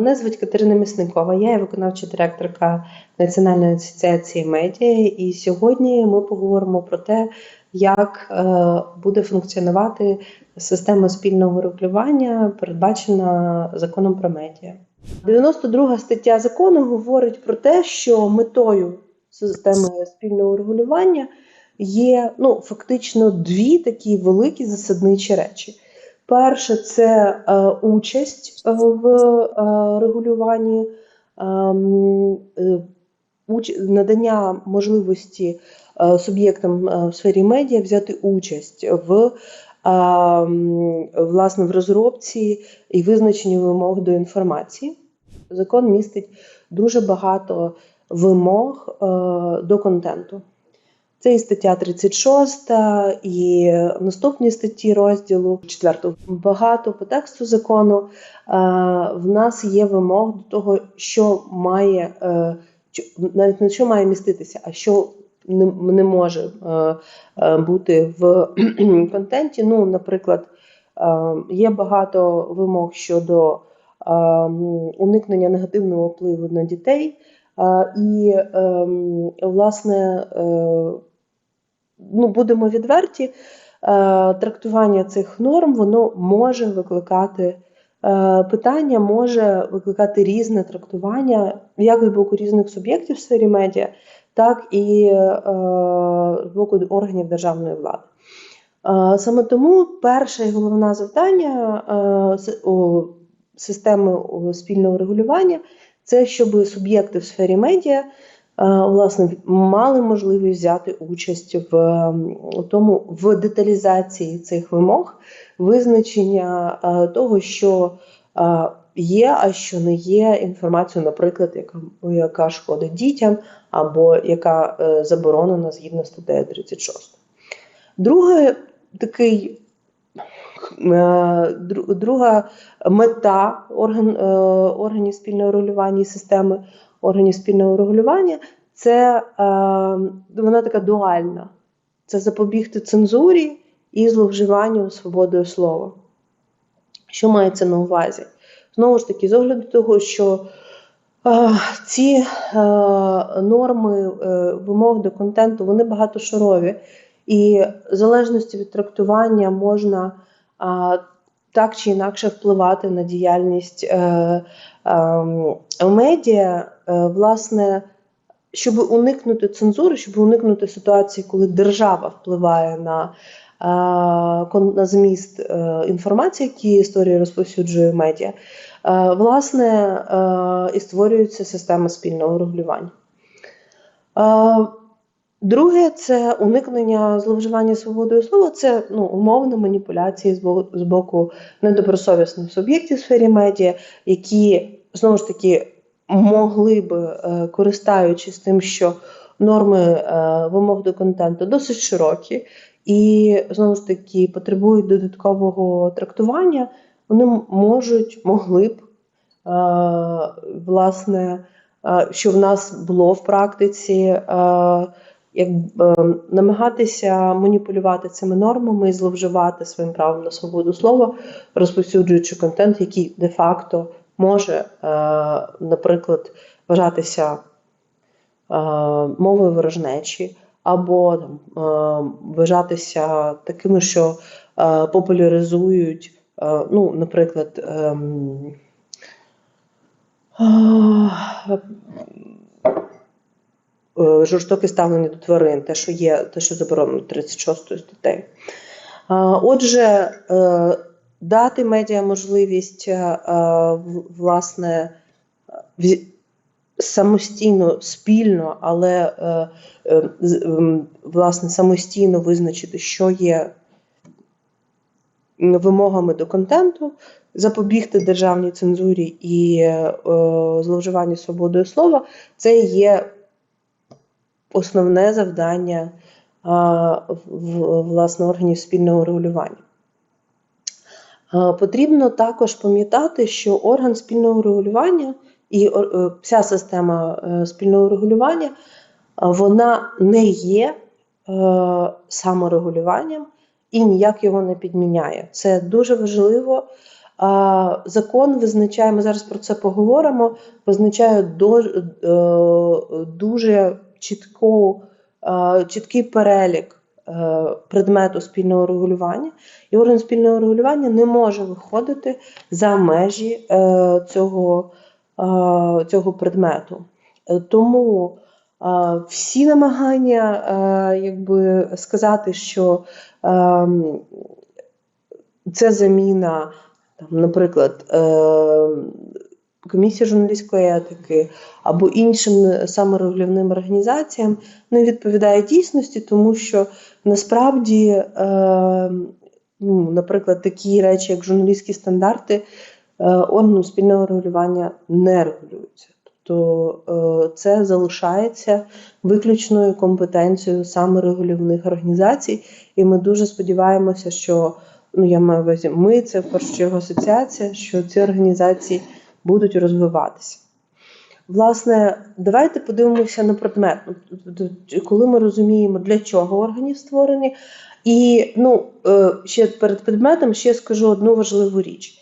Мене звуть Катерина Місникова, я є виконавча директорка Національної асоціації медіа, і сьогодні ми поговоримо про те, як е, буде функціонувати система спільного регулювання, передбачена законом про медіа. 92 стаття закону говорить про те, що метою системи спільного регулювання є ну, фактично дві такі великі засадничі речі. Перше це е, участь в е, регулюванні, е, е, надання можливості суб'єктам в сфері медіа взяти участь в е, власне в розробці і визначенні вимог до інформації. Закон містить дуже багато вимог до контенту. Це і стаття 36, і наступні статті розділу 4. Багато по тексту закону е, в нас є вимог до того, що має е, навіть не що має міститися, а що не, може е, бути в контенті. Ну, наприклад, є багато вимог щодо уникнення негативного впливу на дітей. І, ем, власне, ну, будемо відверті, е, трактування цих норм воно може викликати е, питання, може викликати різне трактування як з боку різних суб'єктів в сфері медіа, так і е, з боку органів державної влади. Саме тому перше і головне завдання системи спільного регулювання це щоб суб'єкти в сфері медіа власне мали можливість взяти участь в тому в деталізації цих вимог, визначення того, що є, а що не є інформацією, наприклад, яка яка шкодить дітям, або яка е, заборонена згідно статтею 36. Друге, такий. Е, друга мета орган, е, органів спільного регулювання і системи органів спільного регулювання, це е, вона така дуальна. Це запобігти цензурі і зловживанню свободою слова. Що мається на увазі? Знову ж таки, з огляду того, що е, ці е, норми е, вимог до контенту вони багатошарові, і в залежності від трактування можна е, так чи інакше впливати на діяльність е, е, медіа, е, власне, щоб уникнути цензури, щоб уникнути ситуації, коли держава впливає на е, на зміст е, інформації, які історії розповсюджує медіа, е, власне, і створюється система спільного регулювання. Друге, це уникнення зловживання свободою слова, це ну, умовно маніпуляції з боку недобросовісних суб'єктів в сфері медіа, які знову ж таки могли би, е, користуючись тим, що норми е, вимог до контенту досить широкі, і знову ж таки потребують додаткового трактування, вони можуть, могли б, е, власне, що в нас було в практиці як намагатися маніпулювати цими нормами і зловживати своїм правом на свободу слова, розповсюджуючи контент, який де-факто може, е, наприклад, вважатися е, мовою ворожнечі, або там, е, вважатися такими, що популяризують, ну, наприклад, е, Е, жорстоке ставлення до тварин, те, що є, те, що заборонено 36 статтею. Отже, дати медіа можливість е, власне самостійно, спільно, але власне самостійно визначити, що є вимогами до контенту, запобігти державній цензурі і зловживанню свободою слова, це є основне завдання власне органів спільного регулювання. Потрібно також пам'ятати, що орган спільного регулювання і е, вся система е, спільного регулювання вона не є е, саморегулюванням і ніяк його не підміняє. Це дуже важливо Закон визначає, ми зараз про це поговоримо, визначає е, дуже чітку, е, чіткий перелік е, предмету спільного регулювання, і орган спільного регулювання не може виходити за межі е, цього, е, цього предмету. Е, Тому е, всі намагання е, якби сказати, що це заміна, наприклад, е, комісії журналістської етики або іншим саморегулівним організаціям не відповідає дійсності, тому що насправді, е, ну, наприклад, такі речі, як журналістські стандарти, е, органом спільного регулювання не регулюються. Тобто е, це залишається виключною компетенцією саморегулівних організацій, і ми дуже сподіваємося, що ну я маю увазі, ми це в першу чергу асоціація, що ці організації будуть розвиватися. Власне, давайте подивимося на предмет. Коли ми розуміємо, для чого органів створені. І ну, е, ще перед предметом ще скажу одну важливу річ: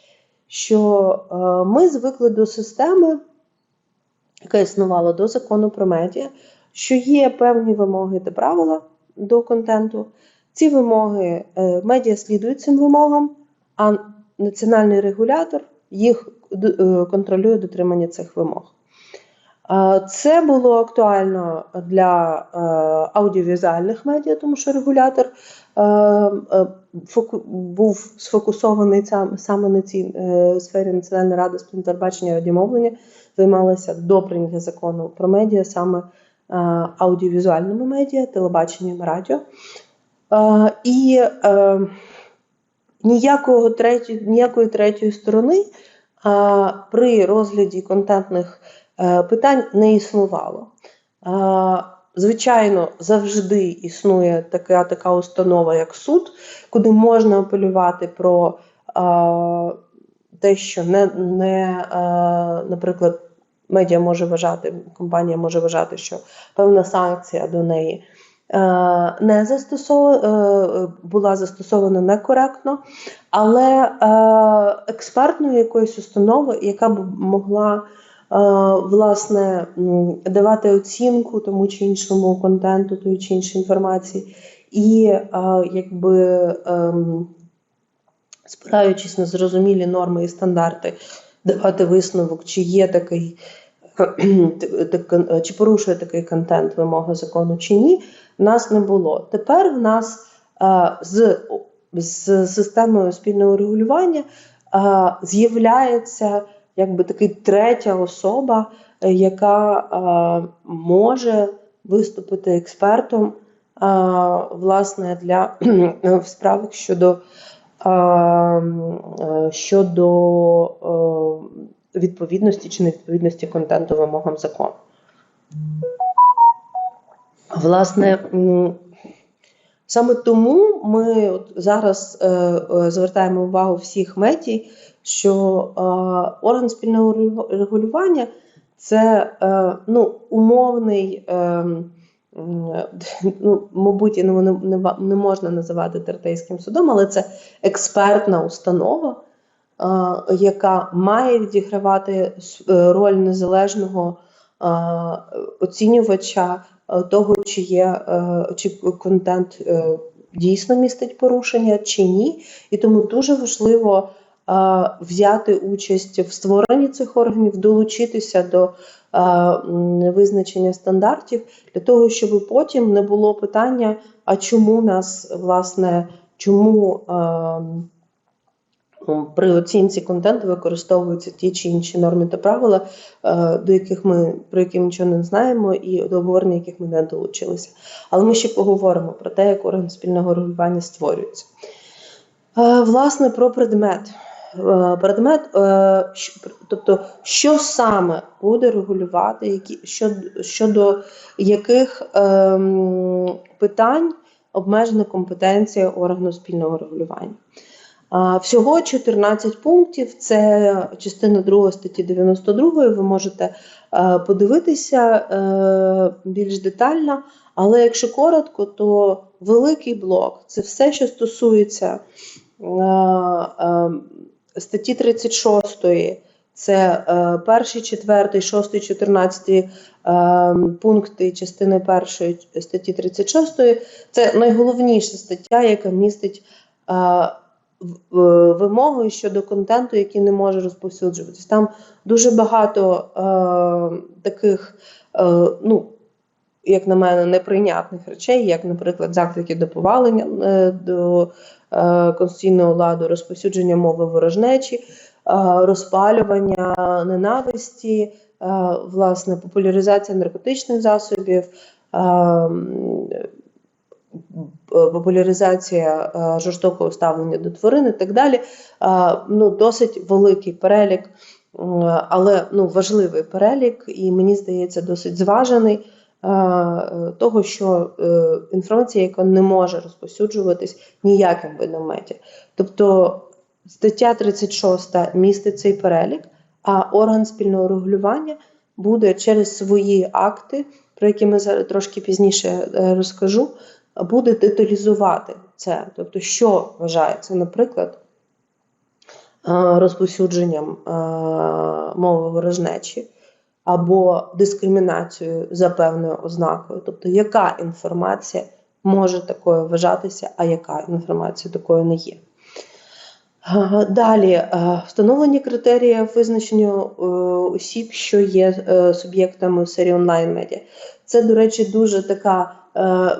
що е, ми звикли до системи, яка існувала до закону про медіа, що є певні вимоги та правила до контенту. Ці вимоги е, медіа слідують цим вимогам, а національний регулятор їх е, контролює дотримання цих вимог. Це було актуально для е, аудіовізуальних медіа, тому що регулятор е, був сфокусований саме на цій сфері Національна рада з телебачення і радіомовлення, займалася до прийняття закону про медіа саме аудіовізуальними медіа, телебаченням, радіо. І ніякого третє, ніякої третьої сторони а, при розгляді контентних е, питань не існувало. А, Звичайно, завжди існує така, така установа, як суд, куди можна апелювати про а, те, що не, не а, наприклад, медіа може вважати, компанія може вважати, що певна санкція до неї е, не застосована, була застосована некоректно, але е, експертної якоїсь установи, яка б могла е, власне давати оцінку тому чи іншому контенту, тої чи іншої інформації, і е, якби ем, спираючись на зрозумілі норми і стандарти, давати висновок, чи є такий. так- Чи порушує такий контент вимоги закону чи ні, нас не було. Тепер в нас е, з, з системою спільного регулювання е, з'являється якби такий третя особа, е, яка е, може виступити експертом е, власне для в справах щодо, е, е, щодо е, відповідності чи невідповідності контенту вимогам закону. Власне, саме тому ми от зараз е, е, звертаємо увагу всіх медій, що е, орган спільного регулювання це ну, умовний, ну, мабуть, ну, не, можна називати тертейським судом, але це експертна установа, яка має відігравати е, роль незалежного е, оцінювача е, того, чи є е, чи контент е, дійсно містить порушення чи ні. І тому дуже важливо е, взяти участь в створенні цих органів, долучитися до е, визначення стандартів для того, щоб потім не було питання, а чому нас власне, чому е, при оцінці контенту використовуються ті чи інші норми та правила, е, до яких ми про які ми нічого не знаємо, і до обговорення яких ми не долучилися. Але ми ще поговоримо про те, як орган спільного регулювання створюється. Е, Власне, про предмет. Е, Предмет, тобто, що саме буде регулювати, які, щодо яких ем, питань обмежена компетенція органу спільного регулювання. Всього 14 пунктів. Це частина 2 статті 92. Ви можете е, подивитися е, більш детально. Але якщо коротко, то великий блок це все, що стосується е, статті 36 це перший, четвертий, шостий, чотирнадцятий пункти частини першої статті 36 це найголовніша стаття, яка містить е, в- вимоги щодо контенту, який не може розповсюджуватись. Там дуже багато е, таких, е, ну, як на мене, неприйнятних речей, як, наприклад, заклики до повалення е, до е, конституційного ладу, розповсюдження мови ворожнечі, е, розпалювання ненависті, е, власне, популяризація наркотичних засобів. е, Популяризація е, жорстокого ставлення до тварин і так далі. Е, Ну, досить великий перелік, але ну, важливий перелік, і мені здається, досить зважений е, е, того, що е, інформація, яка не може розповсюджуватись ніяким видом медіа. Тобто стаття 36 містить цей перелік, а орган спільного регулювання буде через свої акти, про які ми зараз трошки пізніше е, розкажу, буде деталізувати це. Тобто, що вважається, наприклад, е, розповсюдженням е, мови ворожнечі або дискримінацією за певною ознакою. Тобто, яка інформація може такою вважатися, а яка інформація такою не є. Е, Далі встановлення критеріїв визначення осіб, що є суб'єктами в сфері онлайн медіа. Це, до речі, дуже така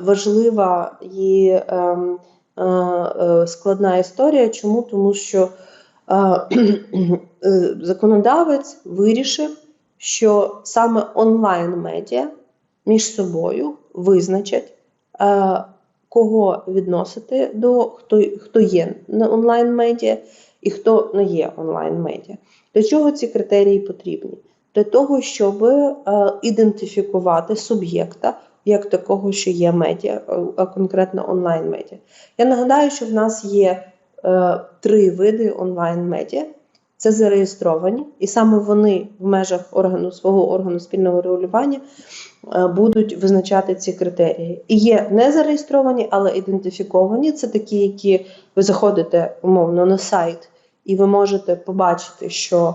важлива і ем, е, е, складна історія. Чому? Тому що е, е, законодавець вирішив, що саме онлайн медіа між собою визначать. е, кого відносити до хто, хто є на онлайн медіа і хто не є онлайн медіа. Для чого ці критерії потрібні? Для того, щоб е, ідентифікувати суб'єкта як такого, що є медіа, е, а конкретно онлайн медіа. Я нагадаю, що в нас є е, три види онлайн медіа. Це зареєстровані, і саме вони в межах органу свого органу спільного регулювання е, будуть визначати ці критерії. І є незареєстровані, але ідентифіковані. Це такі, які ви заходите умовно на сайт, і ви можете побачити, що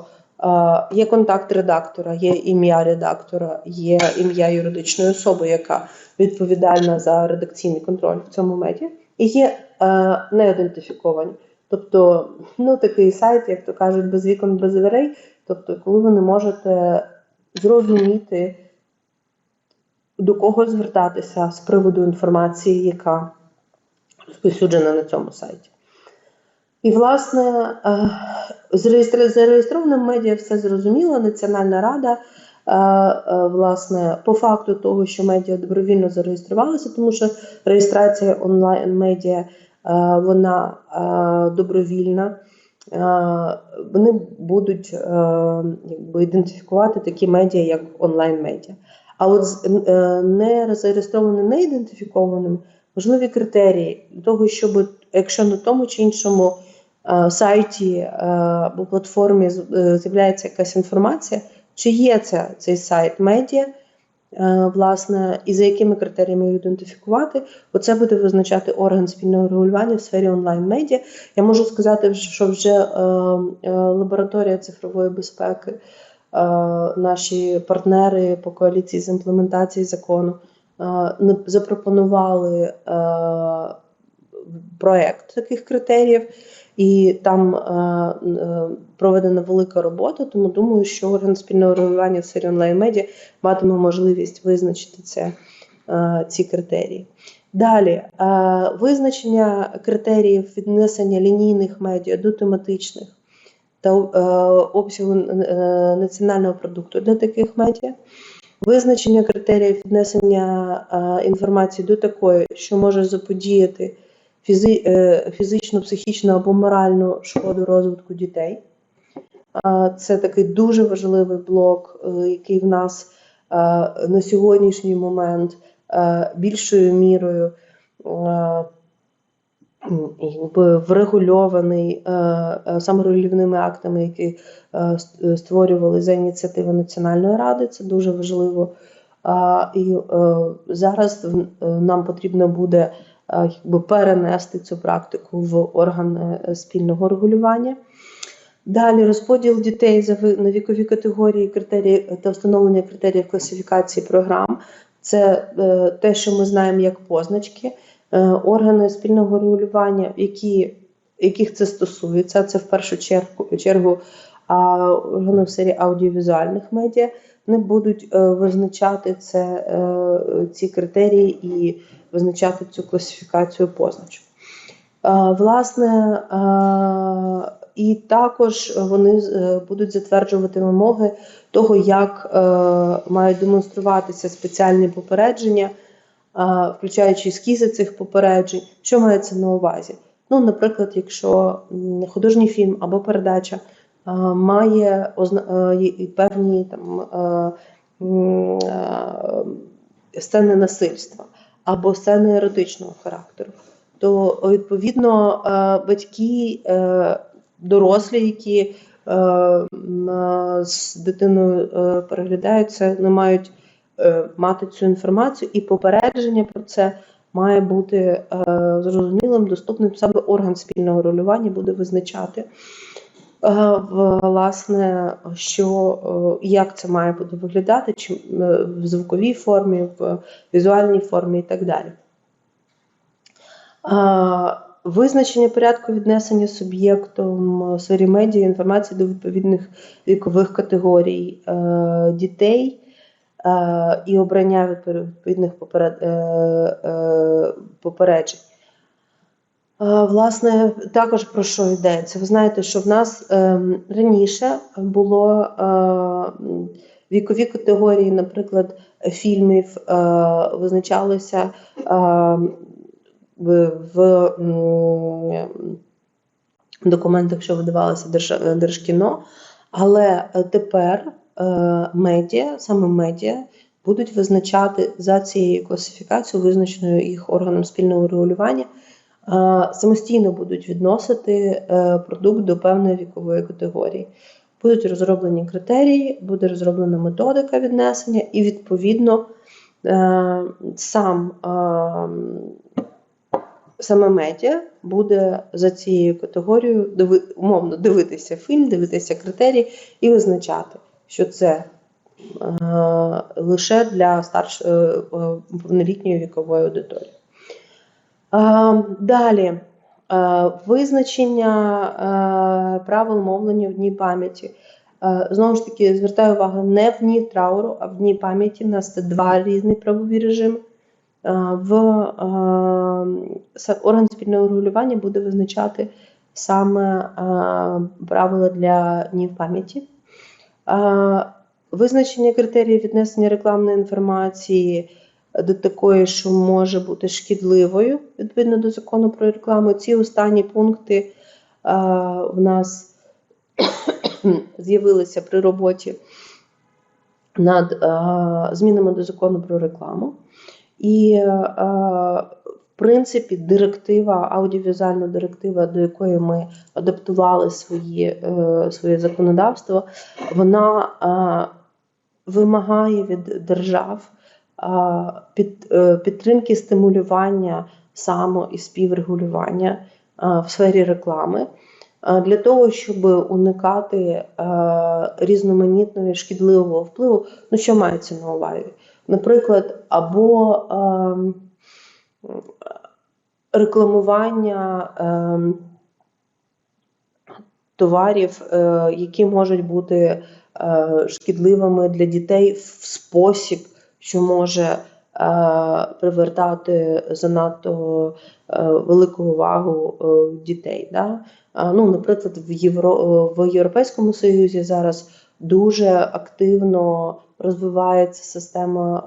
є контакт редактора, є ім'я редактора, є ім'я юридичної особи, яка відповідальна за редакційний контроль в цьому медіа, і є е, неідентифіковані. Тобто, ну такий сайт, як то кажуть, без вікон, без дверей. Тобто, коли ви не можете зрозуміти, до кого звертатися з приводу інформації, яка розповсюджена на цьому сайті. І, власне, е, з реєстр- зареєстрованим медіа все зрозуміло. Національна рада, е, е, власне, по факту того, що медіа добровільно зареєструвалися, тому що реєстрація онлайн медіа е, вона добровільна. Вони будуть якби, ідентифікувати такі медіа, як онлайн-медіа. А от з не зареєстрованими, не ідентифікованими важливі критерії для того, щоб якщо на тому чи іншому сайті е, або платформі е, з'являється якась інформація, чи є це цей сайт медіа, е, власне, і за якими критеріями його ідентифікувати, оце буде визначати орган спільного регулювання в сфері онлайн-медіа. Я можу сказати, що вже е, е, лабораторія цифрової безпеки, е, наші партнери по коаліції з імплементації закону е, запропонували е, проект таких критеріїв, і там е, е, проведена велика робота. Тому думаю, що орган спільного регулювання в сфері онлайн-медіа матиме можливість визначити це, е, ці критерії. Далі визначення критеріїв віднесення лінійних медіа до тематичних та обсягу національного продукту для таких медіа. Визначення критеріїв віднесення інформації до такої, що може заподіяти фізи, е, фізичну, психічну або моральну шкоду розвитку дітей. Це такий дуже важливий блок, е, який в нас е, на сьогоднішній момент більшою мірою якби врегульований саморегулівними актами, які створювали за ініціативи Національної ради. Це дуже важливо. І зараз нам потрібно буде якби перенести цю практику в органи е, спільного регулювання. Далі розподіл дітей за на вікові категорії критерії та встановлення критеріїв класифікації програм. Це е, те, що ми знаємо як позначки, Е, органи спільного регулювання, які, яких це стосується. Це в першу чергу, чергу а, органи в сфері аудіовізуальних медіа. Вони будуть е, визначати це, е, ці критерії і визначати цю класифікацію позначок. Е, Власне, е, і також вони е, будуть затверджувати вимоги того, як мають демонструватися спеціальні попередження, включаючи ескізи цих попереджень, що мається на увазі. Ну, наприклад, якщо художній фільм або передача має певні там, сцени насильства або сцени еротичного характеру, то відповідно е, батьки, е, дорослі, які е, з дитиною переглядають це, не мають мати цю інформацію, і попередження про це має бути зрозумілим, доступним. Саме орган спільного регулювання буде визначати. Е, Власне, що е, як це має бути виглядати, чи е, в звуковій формі, в візуальній формі і так далі. Визначення порядку віднесення суб'єктом у сфері медіа інформації до відповідних вікових категорій дітей і обрання відповідних поперед, попереджень. Е, Власне, також про що йдеться? Ви знаєте, що в нас е, раніше було е, вікові категорії, наприклад, фільмів е, визначалися в, документах, що видавалися Держ- Держкіно, але тепер медіа, саме медіа, будуть визначати за цією класифікацією, визначеною їх органом спільного регулювання, самостійно будуть відносити е, продукт до певної вікової категорії. Будуть розроблені критерії, буде розроблена методика віднесення, і відповідно е, сам саме медіа буде за цією категорією умовно дивитися фільм, дивитися критерії і визначати, що це е, лише для старш, повнолітньої вікової аудиторії. Е, далі. Е, Визначення е, правил мовлення в дні пам'яті. Е, Знову ж таки, звертаю увагу не в дні трауру, а в дні пам'яті. У нас це два різні правові режими. В е, орган спільного регулювання буде визначати саме правила для днів пам'яті. Визначення критеріїв віднесення рекламної інформації до такої, що може бути шкідливою відповідно до закону про рекламу. Ці останні пункти е, в нас з'явилися при роботі над е, змінами до закону про рекламу. І, е, в принципі, директива, аудіовізуальна директива, до якої ми адаптували свої, своє законодавство, вона вимагає від держав під, е, підтримки стимулювання само і співрегулювання е, в сфері реклами. е, Для того, щоб уникати е, різноманітного шкідливого впливу, ну що мається на увазі? Наприклад, або рекламування ем, товарів, е, які можуть бути е, шкідливими для дітей в спосіб, що може е, привертати занадто е, велику увагу е, дітей. Да? Ну, наприклад, в, Євро... в Європейському Союзі зараз дуже активно розвивається система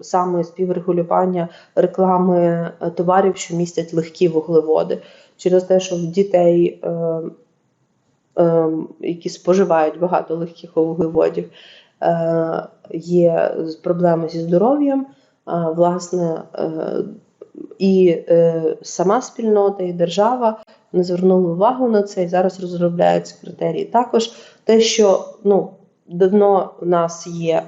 саме співрегулювання реклами товарів, що містять легкі вуглеводи, через те, що в дітей, е, е, які споживають багато легких вуглеводів, є проблеми зі здоров'ям. Е, власне, е, і е, сама спільнота, і держава не звернули увагу на це, і зараз розробляються критерії. Також те, що ну, давно в нас є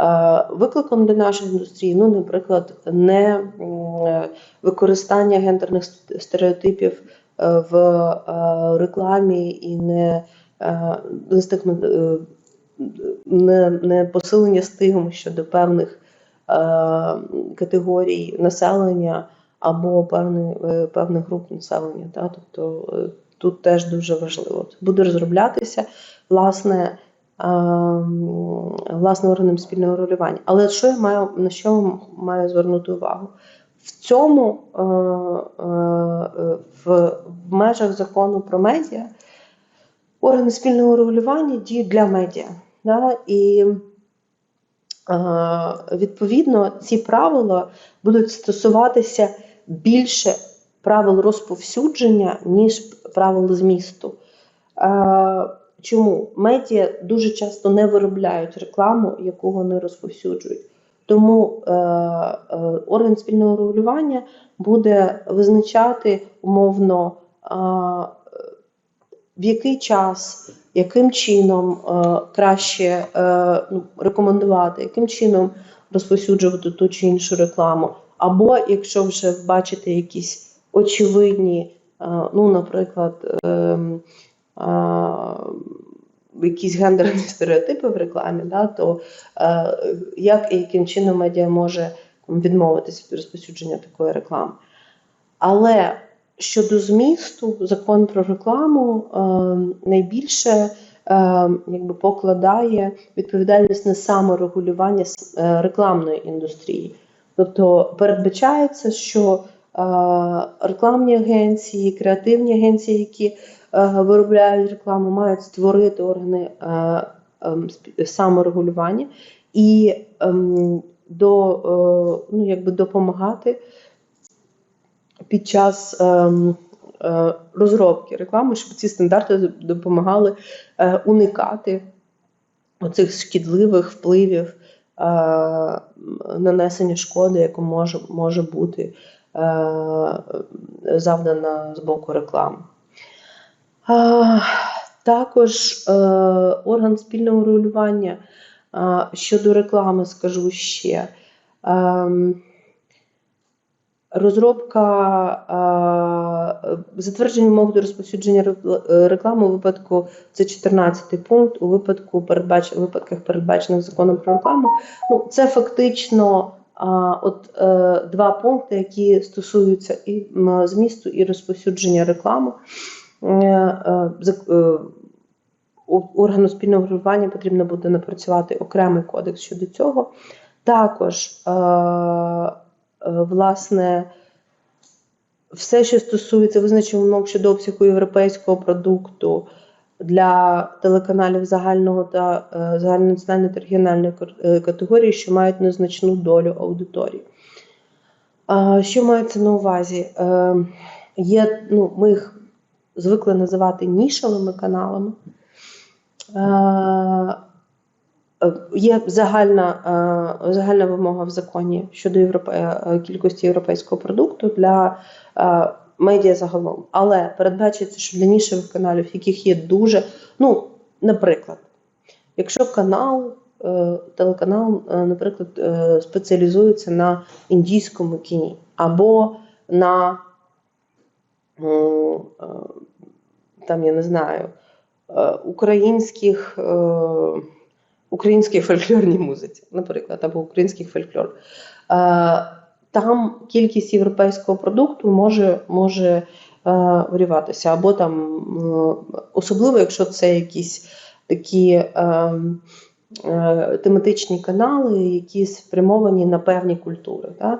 е, викликом для нашої індустрії, ну, наприклад, не е, використання гендерних стереотипів е, в е, рекламі і не е, не не, посилення стигм щодо певних е, категорій населення або певних, е, певних груп населення. Та? Тобто е, тут теж дуже важливо. Буде розроблятися власне, е, власне органом спільного регулювання. Але що я маю на що маю звернути увагу? В цьому е, в межах закону про медіа органи спільного регулювання діють для медіа. Да? І е, відповідно ці правила будуть стосуватися більше правил розповсюдження, ніж правил змісту. Е, Чому медіа дуже часто не виробляють рекламу, яку вони розповсюджують. Тому е, е, орган спільного регулювання буде визначати умовно, е, в який час, яким чином е, краще е, ну, рекомендувати, яким чином розповсюджувати ту чи іншу рекламу. Або якщо вже бачите якісь очевидні, е, ну, наприклад, ем, якісь гендерні стереотипи в рекламі, да, то як і яким чином медіа може відмовитися від розповсюдження такої реклами. Але щодо змісту, закон про рекламу е, найбільше е, якби покладає відповідальність на саморегулювання е, рекламної індустрії. Тобто передбачається, що рекламні агенції, креативні агенції, які виробляють рекламу, мають створити органи ем, саморегулювання і ем, до, ну, якби допомагати під час ем, е, розробки реклами, щоб ці стандарти допомагали е, уникати оцих шкідливих впливів е, нанесення шкоди, яку може, може бути е, завдана з боку реклами. Також е, орган спільного регулювання е, щодо реклами скажу ще. Ем, Розробка затвердження вимог до розповсюдження е, реклами у випадку це 14 пункт, у випадку передбач, випадках передбачених законом про рекламу. Ну, це фактично от, е, два пункти, які стосуються і змісту, і розповсюдження реклами. Е, е, органу спільного регулювання потрібно буде напрацювати окремий кодекс щодо цього. Також, власне, все, що стосується визначення вимог щодо обсягу європейського продукту для телеканалів загального та е, загальнонаціональної та регіональної е, категорії, що мають незначну долю аудиторії. Що мається на увазі? Е, Є, ну, ми їх звикли називати нішевими каналами. Е, Є загальна, е, загальна вимога в законі щодо європе, е, кількості європейського продукту для медіа загалом. Але передбачиться, що для нішевих каналів, яких є дуже, ну, наприклад, якщо канал, телеканал, наприклад, спеціалізується на індійському кіні або на там, я не знаю, українських. Українській фольклорній музиці, наприклад, або українських фольклор. Е, Там кількість європейського продукту може, може е, або там, е, особливо, якщо це якісь такі тематичні канали, які спрямовані на певні культури. Да?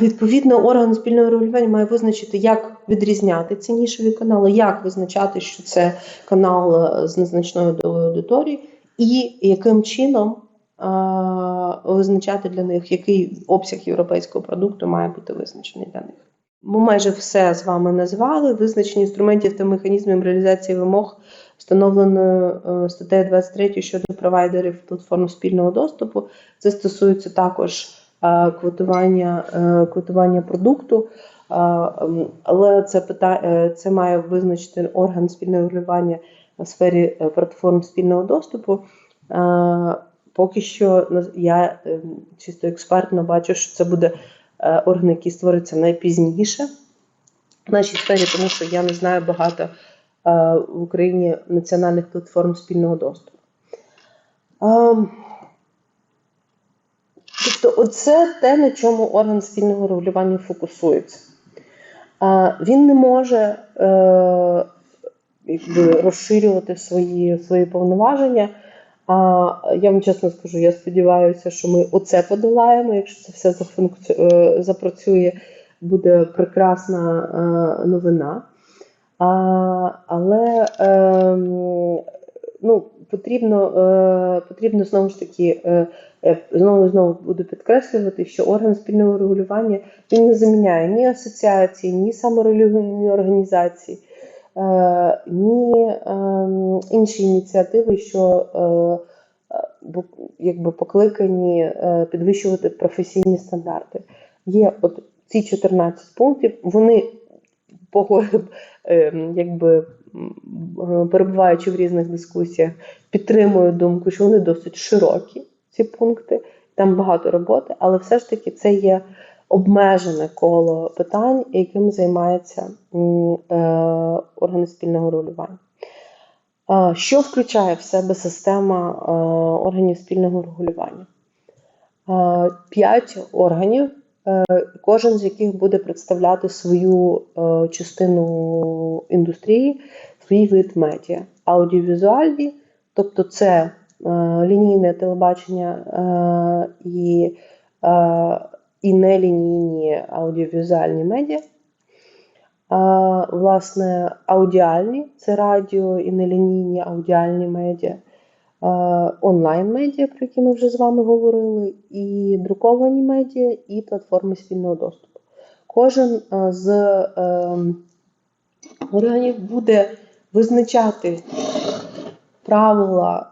Відповідно, орган спільного регулювання має визначити, як відрізняти ці нішеві канали, як визначати, що це канал з незначною аудиторії, і яким чином визначати для них, який обсяг європейського продукту має бути визначений для них. Ми майже все з вами назвали. Визначення інструментів та механізмів реалізації вимог, встановленою е, статтею 23 щодо провайдерів платформ спільного доступу. Це стосується також е, квотування, е, квотування продукту. Але це пита- е, це має визначити орган спільного регулювання сфері е, платформ спільного доступу. Поки що я е, чисто експертно бачу, що це буде е, орган, який створиться найпізніше в нашій сфері, тому що я не знаю багато в Україні національних платформ спільного доступу. Тобто, оце те, на чому орган спільного регулювання фокусується. Він не може якби, розширювати свої, свої повноваження. А я вам чесно скажу, я сподіваюся, що ми оце подолаємо. Якщо це все зафункці... е, запрацює, буде прекрасна е, новина. А, але е, ну, потрібно, е, потрібно знову ж таки. Е, Е, знову знову буду підкреслювати, що орган спільного регулювання він не заміняє ні асоціації, ні саморелігійні організації, ні ем, інші ініціативи, що е, якби покликані підвищувати професійні стандарти. Є от ці 14 пунктів, вони якби перебуваючи в різних дискусіях, підтримують думку, що вони досить широкі ці пункти, там багато роботи, але все ж таки це є обмежене коло питань, яким займається е, органи спільного регулювання. Що включає в себе система е, органів спільного регулювання? П'ять органів, е, кожен з яких буде представляти свою частину індустрії, свій вид медіа, аудіовізуальні, тобто це Е, лінійне телебачення е, і е, і нелінійні аудіовізуальні медіа. Власне, аудіальні це радіо і нелінійні аудіальні медіа, онлайн-медіа, про які ми вже з вами говорили, і друковані медіа, і платформи спільного доступу. Кожен з органів буде визначати правила,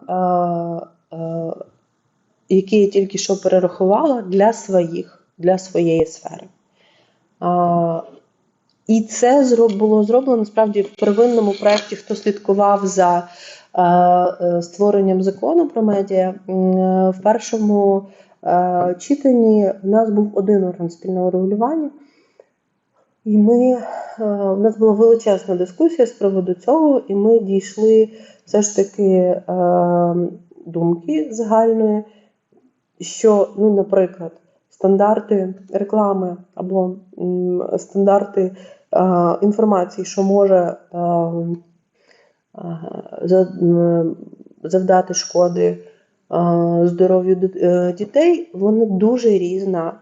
е, е, які я тільки що перерахувала, для своїх, для своєї сфери. І це було зроблено насправді в первинному проєкті, хто слідкував за е, створенням закону про медіа. В першому читанні в нас був один орган спільного регулювання. І ми, у нас була величезна дискусія з приводу цього, і ми дійшли все ж таки е, думки загальної, що, ну, наприклад, стандарти реклами або стандарти е, інформації, що може е, е, завдати шкоди здоров'ю дітей, вони дуже різна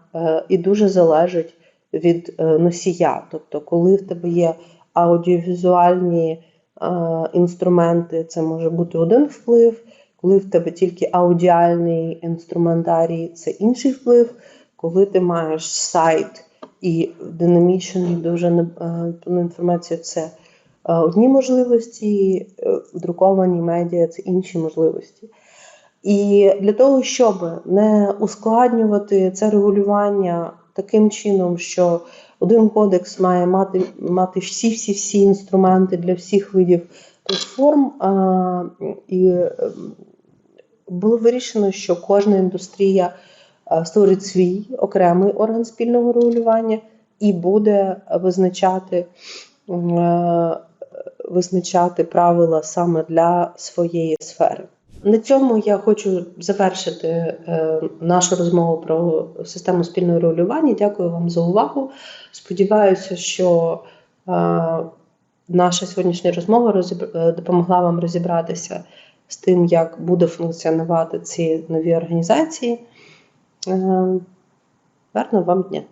і дуже залежать від носія. Тобто, коли в тебе є аудіовізуальні інструменти, це може бути один вплив. Коли в тебе тільки аудіальний інструментарій, це інший вплив. Коли ти маєш сайт і динамічний дуже е, інформацію, це е, одні можливості, е, друковані медіа це інші можливості. І для того, щоб не ускладнювати це регулювання таким чином, що один кодекс має мати мати всі-всі-всі інструменти для всіх видів платформ. А, І було вирішено, що кожна індустрія створить свій окремий орган спільного регулювання і буде визначати. Визначати правила саме для своєї сфери. На цьому я хочу завершити е, нашу розмову про систему спільного регулювання. Дякую вам за увагу. Сподіваюся, що е, наша сьогоднішня розмова е, допомогла вам розібратися з тим, як буде функціонувати ці нові організації. Гарного вам дня!